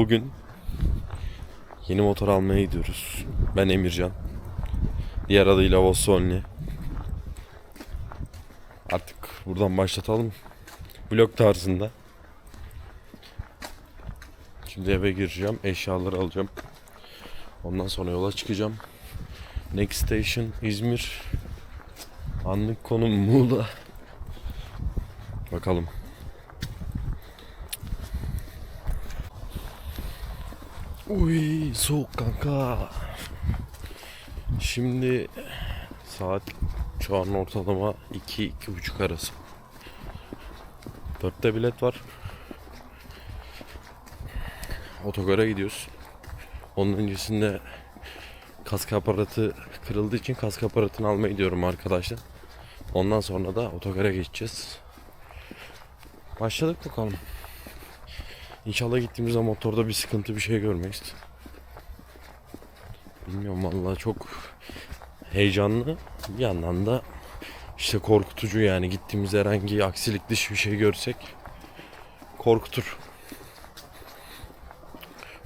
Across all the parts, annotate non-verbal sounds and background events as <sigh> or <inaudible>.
Bugün yeni motor almaya gidiyoruz. Ben Emircan. Diğer adıyla Vossonli. Artık buradan başlatalım. Vlog tarzında. Şimdi eve gireceğim. Eşyaları alacağım. Ondan sonra yola çıkacağım. Next station İzmir. Anlık konum Muğla. Bakalım. Uy soğuk kanka. Şimdi saat şu an ortalama 2-2.30 arası. Dörtte bilet var. Otogara gidiyoruz. Onun öncesinde kask aparatı kırıldığı için kask aparatını almaya gidiyorum arkadaşlar. Ondan sonra da otogara geçeceğiz. Başladık bakalım. İnşallah gittiğimizde motorda bir sıkıntı bir şey görmeyiz. Bilmiyorum vallahi çok heyecanlı. Bir yandan da işte korkutucu yani gittiğimizde herhangi aksilik dışı bir şey görsek korkutur.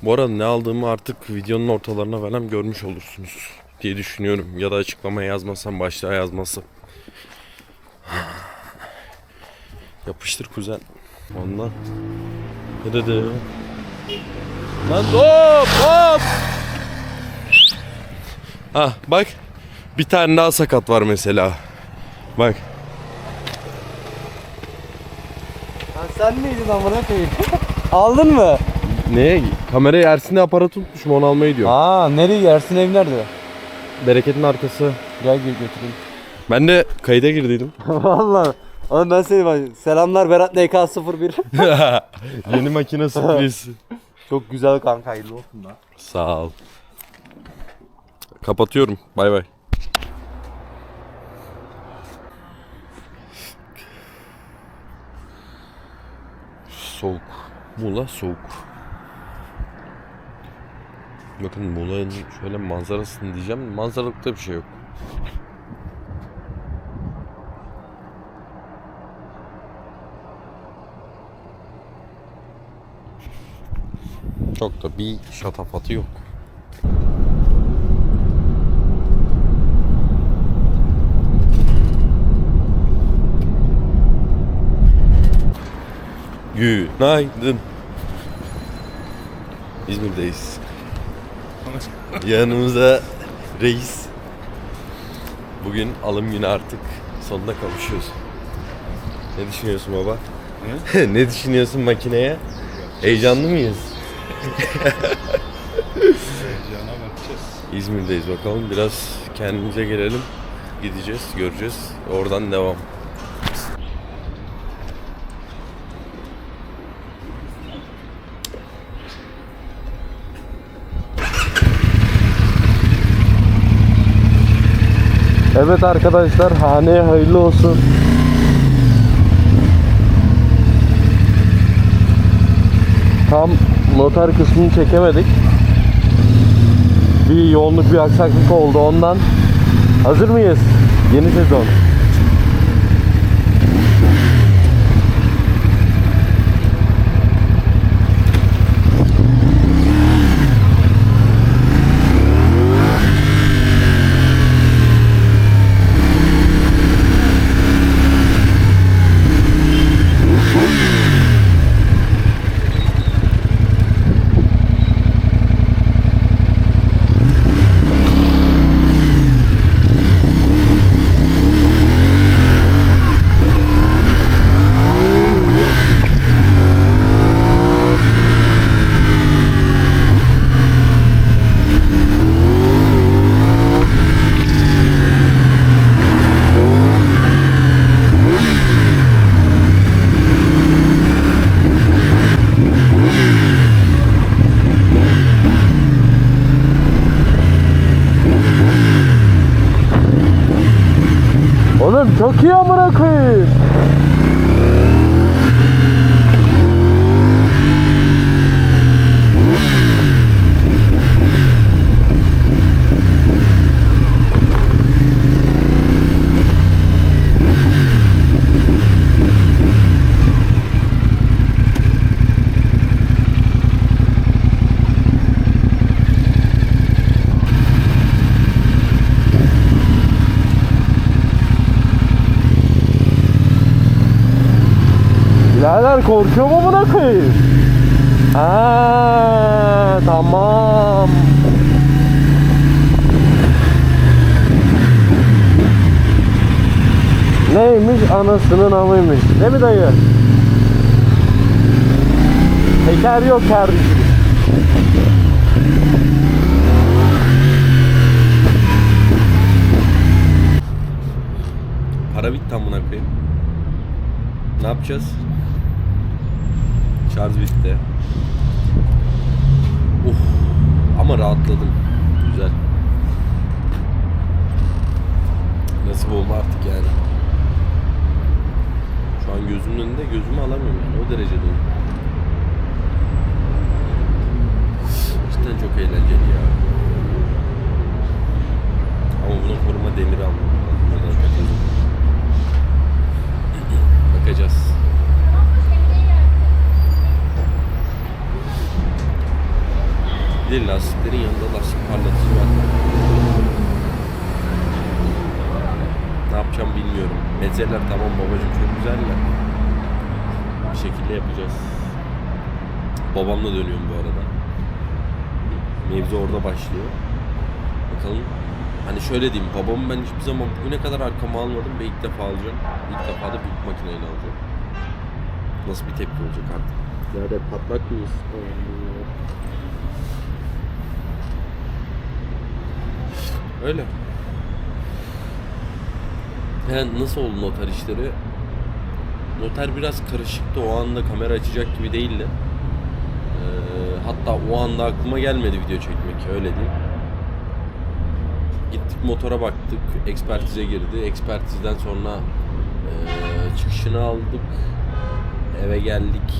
Bu arada ne aldığımı artık videonun ortalarına falan görmüş olursunuz diye düşünüyorum. Ya da açıklamaya yazmasam başlığa yazmasam. <sighs> Yapıştır kuzen. Ondan. Dedi? Lan hop hop. Ah bak. Bir tane daha sakat var mesela. Bak. Ha, sen miydin amına koyayım? <laughs> Aldın mı? Ne? Kamerayı Ersin'e aparatı unutmuşum onu almaya gidiyorum. Aa nereye yersin ev nerede? Bereketin arkası. Gel gel götüreyim. Ben de kayıda girdiydim. <laughs> Valla. Oğlum ben seni bak. Selamlar Berat NK01. <laughs> Yeni makine sürpriz. <laughs> Çok güzel kanka hayırlı olsun lan. Sağ ol. Kapatıyorum. Bay bay. Soğuk. Muğla soğuk. Bakın Muğla'nın şöyle manzarasını diyeceğim. Manzaralıkta bir şey yok. Çok da bir şatafatı yok. Günaydın. İzmir'deyiz. <laughs> Yanımızda reis. Bugün alım günü artık. Sonunda kavuşuyoruz. Ne düşünüyorsun baba? <laughs> ne düşünüyorsun makineye? Heyecanlı mıyız? <laughs> İzmir'deyiz bakalım. Biraz kendimize gelelim. Gideceğiz, göreceğiz. Oradan devam. Evet arkadaşlar haneye hayırlı olsun. Tam noter kısmını çekemedik. Bir yoğunluk bir aksaklık oldu ondan. Hazır mıyız? Yeni sezon. Oğlum çok korkuyor mu buna? Ha tamam. Neymiş anasının amıymış. Değil mi dayı? Teker yok kardeşim. Para bitti amına koyayım. Ne yapacağız? Şarj bitti. Uf. Ama rahatladım. Güzel. Nasip oldu artık yani. Şu an gözümün önünde gözümü alamıyorum yani. O derecede uykum. Cidden çok eğlenceli ya. Ama buna koruma demiri almam lazım. Neden takıldım? Bakacağız. Bir de lastiklerin yanında lastik parlatıcı var. Ne yapacağım Metreler tamam babacım çok güzel de. Bir şekilde yapacağız. Babamla dönüyorum bu arada. Mevzu orada başlıyor. Bakalım. Hani şöyle diyeyim. Babamı ben hiçbir zaman bugüne kadar arkama almadım ve ilk defa alacağım. İlk defa da büyük makineyle alacağım. Nasıl bir tepki olacak artık? Nerede patlak mıyız? Öyle. Yani nasıl oldu noter işleri? Noter biraz karışıktı. O anda kamera açacak gibi değildi. Ee, hatta o anda aklıma gelmedi video çekmek. Öyle diyeyim. Gittik motora baktık. Ekspertize girdi. Ekspertizden sonra ee, çıkışını aldık. Eve geldik.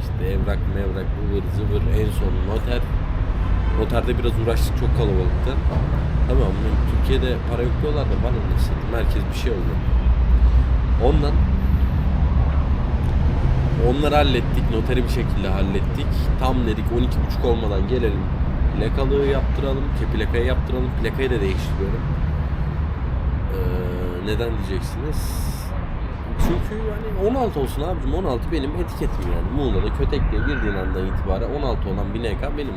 İşte evrak mevrak ıvır zıvır en son noter. Noterde biraz uğraştık çok kalabalıktı. Tamam Türkiye'de para yok diyorlar da bana ne satayım herkes bir şey oldu. Ondan onları hallettik. Noteri bir şekilde hallettik. Tam dedik 12.30 olmadan gelelim. Plakalığı yaptıralım. Ki plakayı yaptıralım. Plakayı da değiştiriyorum. Ee, neden diyeceksiniz? Çünkü yani 16 olsun abicim 16 benim etiketim yani. Muğla'da Kötekli'ye girdiğin andan itibaren 16 olan bir NK. Benim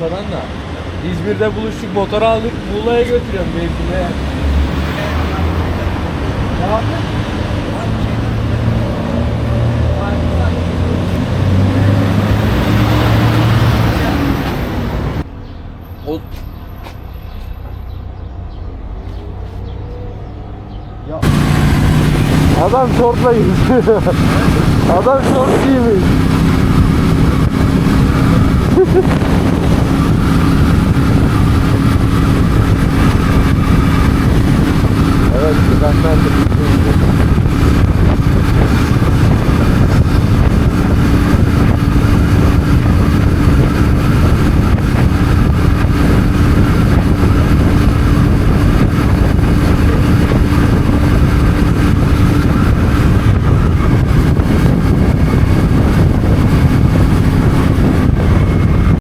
Bursa'dan da. İzmir'de buluştuk motoru aldık Muğla'ya götürüyorum benzinle. Ne yaptın? O Adam şortla. <laughs> Adam şort giymiş. <laughs> Gangland.